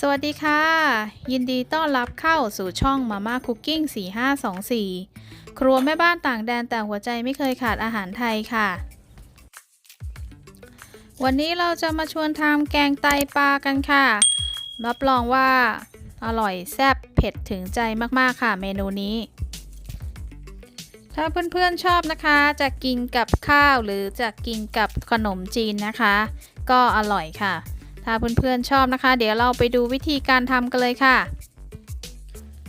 สวัสดีค่ะ ยินดีต้อนรับเข้าสู่ช่องมาม่าคุกกิ้ง4524 ครัวแม่บ้านต่างแดนแต่หัวใจไม่เคยขาดอาหารไทยค่ะ วันนี้เราจะมาชวนทำแกงไตปลากันค่ะรับรองว่าอร่อยแซ่บเผ็ดถึงใจมากๆค่ะเมนูนี้ ถ้าเพื่อนๆชอบนะคะ จะกินกับข้าวหรือจะกินกับขนมจีนนะคะ ก็อร่อยค่ะ ถ้าเพื่อนๆชอบนะคะ เดี๋ยวเราไปดูวิธีการทำกันเลยค่ะ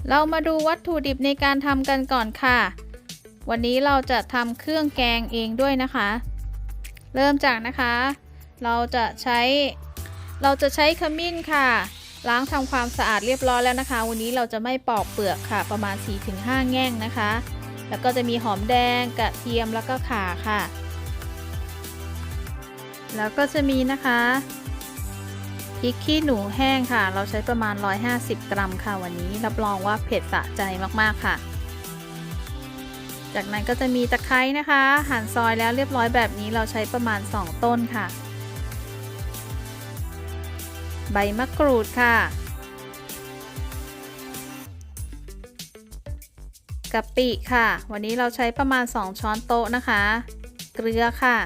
เรามาดูวัตถุดิบในการทำกันก่อนค่ะ วันนี้เราจะทำเครื่องแกงเองด้วยนะคะ เริ่มจากนะคะ เราจะใช้ เราจะใช้ขมิ้นค่ะ ล้างทำความสะอาดเรียบร้อยแล้วนะคะ วันนี้เราจะไม่ปอกเปลือกค่ะ ประมาณ 4-5 แง่งนะคะ แล้วก็จะมีหอมแดงกระเทียมแล้วก็ข่าค่ะ แล้วก็จะมีนะคะ ริกขี้หนูแห้งค่ะ เราใช้ประมาณ 150 กรัมค่ะวันนี้ รับรองว่าเผ็ดสะใจมากๆค่ะ จากนั้นก็จะมีตะไคร้นะคะ หั่นซอยแล้วเรียบร้อยแบบนี้เราใช้ประมาณ 2 ต้นค่ะ ใบมะกรูดค่ะกะปิค่ะ วันนี้เราใช้ประมาณ 2 ช้อนโต๊ะนะคะ เกลือค่ะ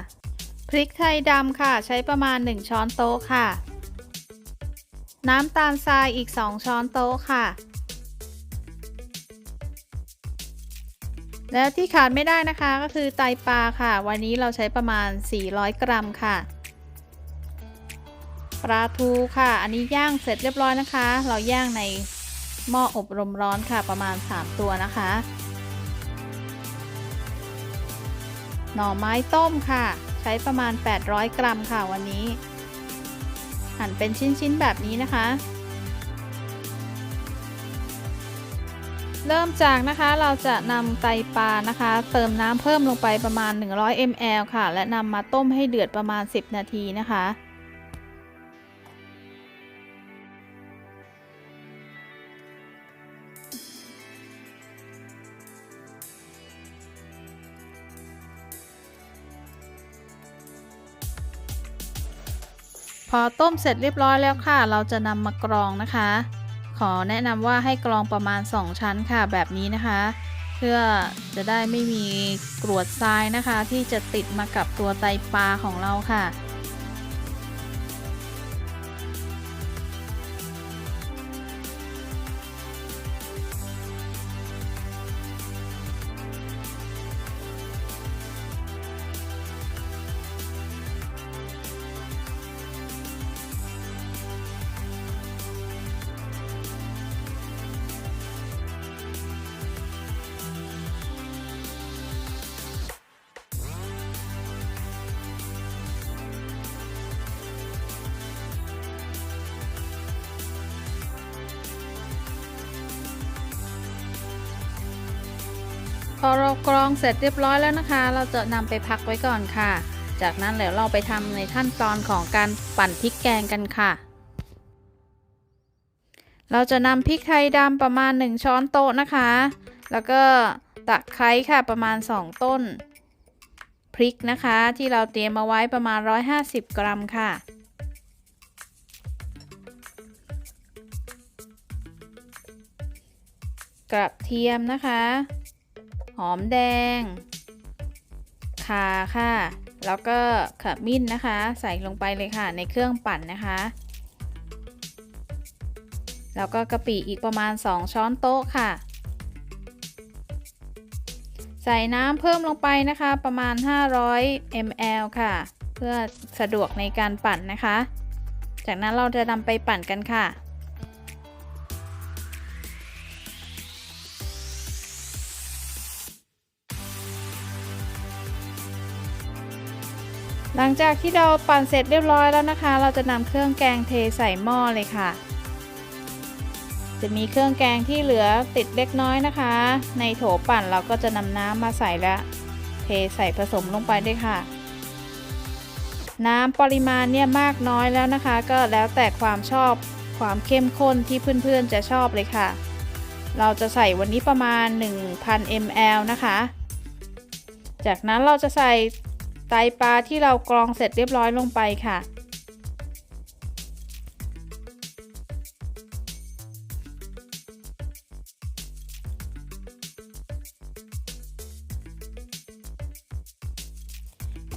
พริกไทยดำค่ะ ใช้ประมาณ 1 ช้อนโต๊ะค่ะ น้ำตาลทรายอีก 2 ช้อนโต๊ะค่ะ และที่ขาดไม่ได้นะคะก็คือไตปลาค่ะ วันนี้เราใช้ประมาณ 400 กรัมค่ะ ปลาทูค่ะ อันนี้ย่างเสร็จเรียบร้อยนะคะ เราย่างในหม้ออบรมร้อนค่ะประมาณ 3 ตัวนะคะ หน่อไม้ต้มค่ะ ใช้ประมาณ 800 กรัมค่ะวันนี้ หั่นเป็นชิ้นๆแบบนี้นะคะ เริ่มจากนะคะเราจะนำไตปลานะคะ เติมน้ำเพิ่มลงไปประมาณ 100 ml ค่ะ และนำมาต้มให้เดือดประมาณ 10 นาทีนะคะ พอต้มเสร็จเรียบร้อยแล้วค่ะ เราจะนำมากรองนะคะ ขอแนะนำว่าให้กรองประมาณ 2 ชั้นค่ะแบบนี้นะคะ เพื่อจะได้ไม่มีกรวดทรายนะคะ ที่จะติดมากับตัวไตปลาของเราค่ะ พอเรากรองเสร็จเรียบร้อยแล้วนะคะ เราจะนำไปพักไว้ก่อนค่ะ จากนั้นเดี๋ยวเราไปทำในขั้นตอนของการปั่นพริกแกงกันค่ะ เราจะนำพริกไทยดำประมาณ 1 ช้อนโต๊ะนะคะ แล้วก็ตะไคร้ค่ะประมาณ 2 ต้น พริกนะคะที่เราเตรียมมาไว้ประมาณ 150 กรัมค่ะกระเทียมนะคะ หอมแดงข่าค่ะ แล้วก็ขมิ้นนะคะ ใส่ลงไปเลยค่ะในเครื่องปั่นนะคะ แล้วก็กะปิอีกประมาณ 2 ช้อนโต๊ะค่ะ ใส่น้ำเพิ่มลงไปนะคะประมาณ 500 ml ค่ะ เพื่อสะดวกในการปั่นนะคะ จากนั้นเราจะนำไปปั่นกันค่ะ หลังจากที่เราปั่นเสร็จเรียบร้อยแล้วนะคะ เราจะนำเครื่องแกงเทใส่หม้อเลยค่ะ จะมีเครื่องแกงที่เหลือติดเล็กน้อยนะคะ ในโถปั่นเราก็จะนำน้ำมาใส่และเทใส่ผสมลงไปด้วยค่ะ น้ำปริมาณเนี่ยมากน้อยแล้วนะคะ ก็แล้วแต่ความชอบความเข้มข้นที่เพื่อนๆจะชอบเลยค่ะ เราจะใส่วันนี้ประมาณ 1,000 ml นะคะ จากนั้นเราจะใส่ ไตปลาที่เรากรองเสร็จเรียบร้อยลงไปค่ะ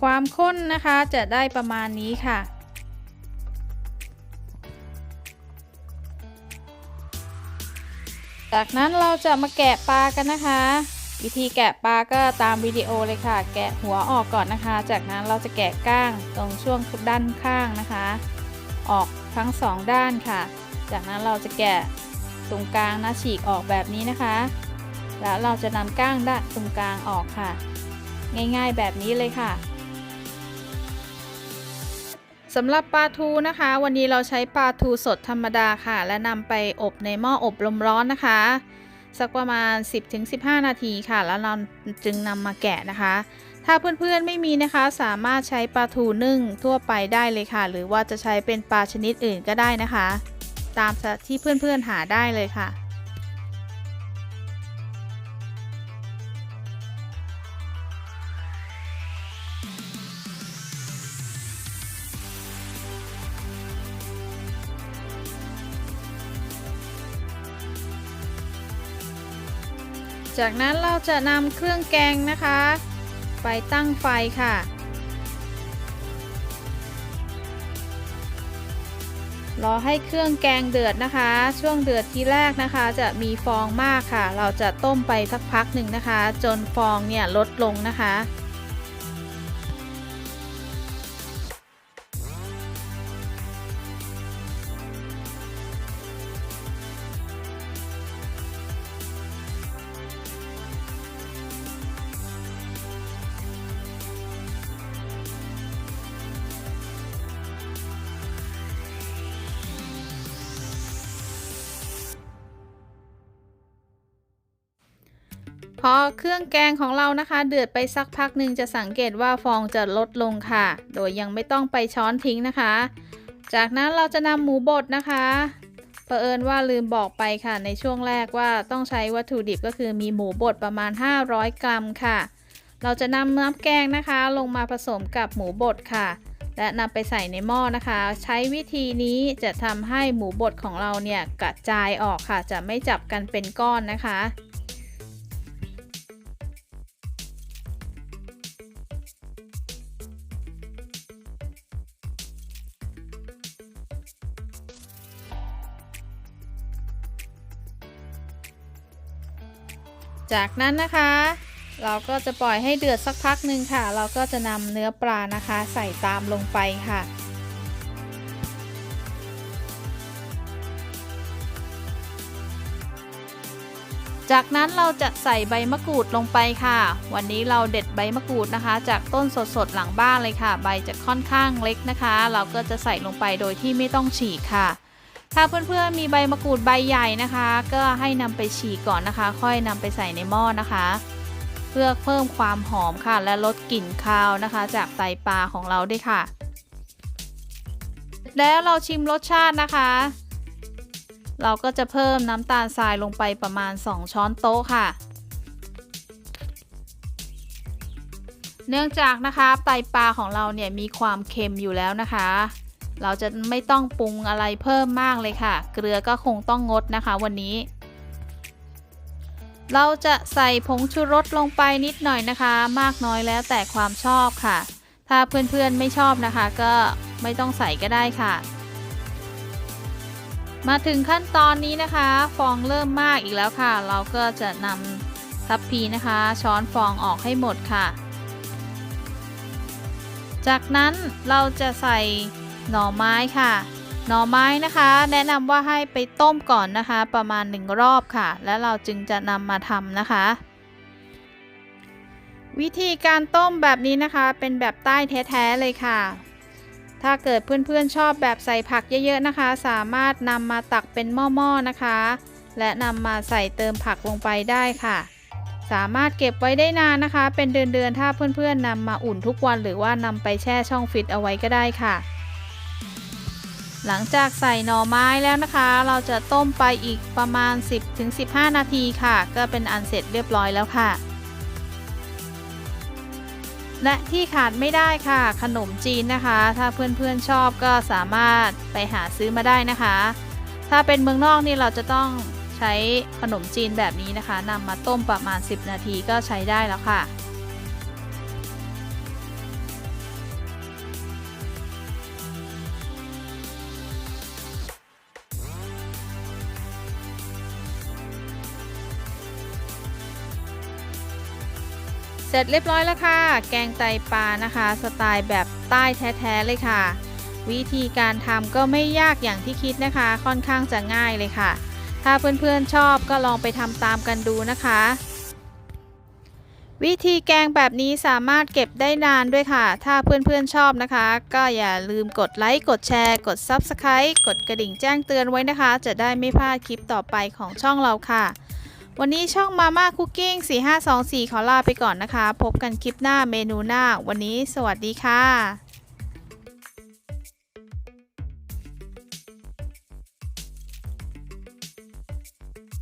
ความข้นนะคะจะได้ประมาณนี้ค่ะจากนั้นเราจะมาแกะปลากันนะคะ วิธีแกะปลาก็ตามวิดีโอเลยค่ะ แกะหัวออกก่อนนะคะ จากนั้นเราจะแกะก้างตรงช่วงด้านข้างนะคะ ออกทั้งสองด้านค่ะ จากนั้นเราจะแกะตรงกลางนะฉีกออกแบบนี้นะคะ แล้วเราจะนำก้างด้านตรงกลางออกค่ะ ง่ายๆแบบนี้เลยค่ะสำหรับปลาทูนะคะ วันนี้เราใช้ปลาทูสดธรรมดาค่ะ และนำไปอบในหม้ออบลมร้อนนะคะ สักประมาณ 10-15 นาทีค่ะ แล้วเราจึงนำมาแกะนะคะ ถ้าเพื่อนๆไม่มีนะคะสามารถใช้ปลาทูนึ่งทั่วไปได้เลยค่ะ หรือว่าจะใช้เป็นปลาชนิดอื่นก็ได้นะคะ ตามที่เพื่อนๆหาได้เลยค่ะ จากนั้นเราจะนำเครื่องแกงนะคะ ไปตั้งไฟค่ะ รอให้เครื่องแกงเดือดนะคะ ช่วงเดือดทีแรกนะคะ จะมีฟองมากค่ะ เราจะต้มไปสักพักหนึ่งนะคะ จนฟองเนี่ยลดลงนะคะ พอเครื่องแกงของเรานะคะ เดือดไปสักพักหนึ่งจะสังเกตว่าฟองจะลดลงค่ะ โดยยังไม่ต้องไปช้อนทิ้งนะคะ จากนั้นเราจะนำหมูบดนะคะเผอิญว่าลืมบอกไปค่ะในช่วงแรกว่าต้องใช้วัตถุดิบก็คือมีหมูบดประมาณ 500 กรัมค่ะ เราจะนำน้ำแกงนะคะ ลงมาผสมกับหมูบดค่ะ และนำไปใส่ในหม้อนะคะ ใช้วิธีนี้จะทำให้หมูบดของเราเนี่ยกระจายออกค่ะ จะไม่จับกันเป็นก้อนนะคะ จากนั้นนะคะ เราก็จะปล่อยให้เดือดสักพักหนึ่งค่ะ เราก็จะนำเนื้อปลานะคะ ใส่ตามลงไปค่ะจากนั้นเราจะใส่ใบมะกรูดลงไปค่ะ วันนี้เราเด็ดใบมะกรูดนะคะ จากต้นสดๆหลังบ้านเลยค่ะ ใบจะค่อนข้างเล็กนะคะ เราก็จะใส่ลงไปโดยที่ไม่ต้องฉีกค่ะ ถ้าเพื่อนๆมีใบมะกรูดใบใหญ่นะคะ ก็ให้นำไปฉีกก่อนนะคะ ค่อยนำไปใส่ในหม้อนะคะ เพื่อเพิ่มความหอมค่ะ และลดกลิ่นคาวนะคะ จากไตปลาของเราด้วยค่ะ แล้วเราชิมรสชาตินะคะ เราก็จะเพิ่มน้ำตาลทรายลงไปประมาณ 2 ช้อนโต๊ะค่ะเนื่องจากนะคะไตปลาของเราเนี่ยมีความเค็มอยู่แล้วนะคะ เราจะไม่ต้องปรุงอะไรเพิ่มมากเลยค่ะ เกลือก็คงต้องงดนะคะวันนี้ เราจะใส่ผงชูรสลงไปนิดหน่อยนะคะ มากน้อยแล้วแต่ความชอบค่ะ ถ้าเพื่อนๆไม่ชอบนะคะ ก็ไม่ต้องใส่ก็ได้ค่ะ มาถึงขั้นตอนนี้นะคะ ฟองเริ่มมากอีกแล้วค่ะ เราก็จะนำทัพพีนะคะ ช้อนฟองออกให้หมดค่ะ จากนั้นเราจะใส่ หน่อไม้ค่ะ หน่อไม้นะคะ แนะนำว่าให้ไปต้มก่อนนะคะ ประมาณหนึ่งรอบค่ะ แล้วเราจึงจะนำมาทำนะคะ วิธีการต้มแบบนี้นะคะ เป็นแบบใต้แท้ๆเลยค่ะ ถ้าเกิดเพื่อนๆชอบแบบใส่ผักเยอะๆนะคะ สามารถนำมาตักเป็นหม้อๆนะคะ และนำมาใส่เติมผักลงไปได้ค่ะสามารถเก็บไว้ได้นานนะคะ เป็นเดือนๆ ถ้าเพื่อนๆนำมาอุ่นทุกวันหรือว่านำไปแช่ช่องฟิตเอาไว้ก็ได้ค่ะ หลังจากใส่หน่อไม้แล้วนะคะ เราจะต้มไปอีกประมาณ 10-15 นาทีค่ะ ก็เป็นอันเสร็จเรียบร้อยแล้วค่ะ และที่ขาดไม่ได้ค่ะ ขนมจีนนะคะ ถ้าเพื่อนๆชอบก็สามารถไปหาซื้อมาได้นะคะ ถ้าเป็นเมืองนอกนี่เราจะต้องใช้ขนมจีนแบบนี้นะคะนำมาต้มประมาณ 10 นาทีก็ใช้ได้แล้วค่ะ สร็จเรียบร้อยแล้วค่ะ แกงไตปลานะคะ สไตล์แบบใต้แท้ๆเลยค่ะ วิธีการทำก็ไม่ยากอย่างที่คิดนะคะ ค่อนข้างจะง่ายเลยค่ะ ถ้าเพื่อนๆชอบก็ลองไปทำตามกันดูนะคะ วิธีแกงแบบนี้สามารถเก็บได้นานด้วยค่ะ ถ้าเพื่อนๆชอบนะคะ ก็อย่าลืมกดไลค์ กดแชร์ กด Subscribe กดกระดิ่งแจ้งเตือนไว้นะคะ จะได้ไม่พลาดคลิปต่อไปของช่องเราค่ะ วันนี้ช่องมาม่าคุกกิ้ง4524 ขอลาไปก่อนนะคะ พบกันคลิปหน้าเมนูหน้า วันนี้สวัสดีค่ะ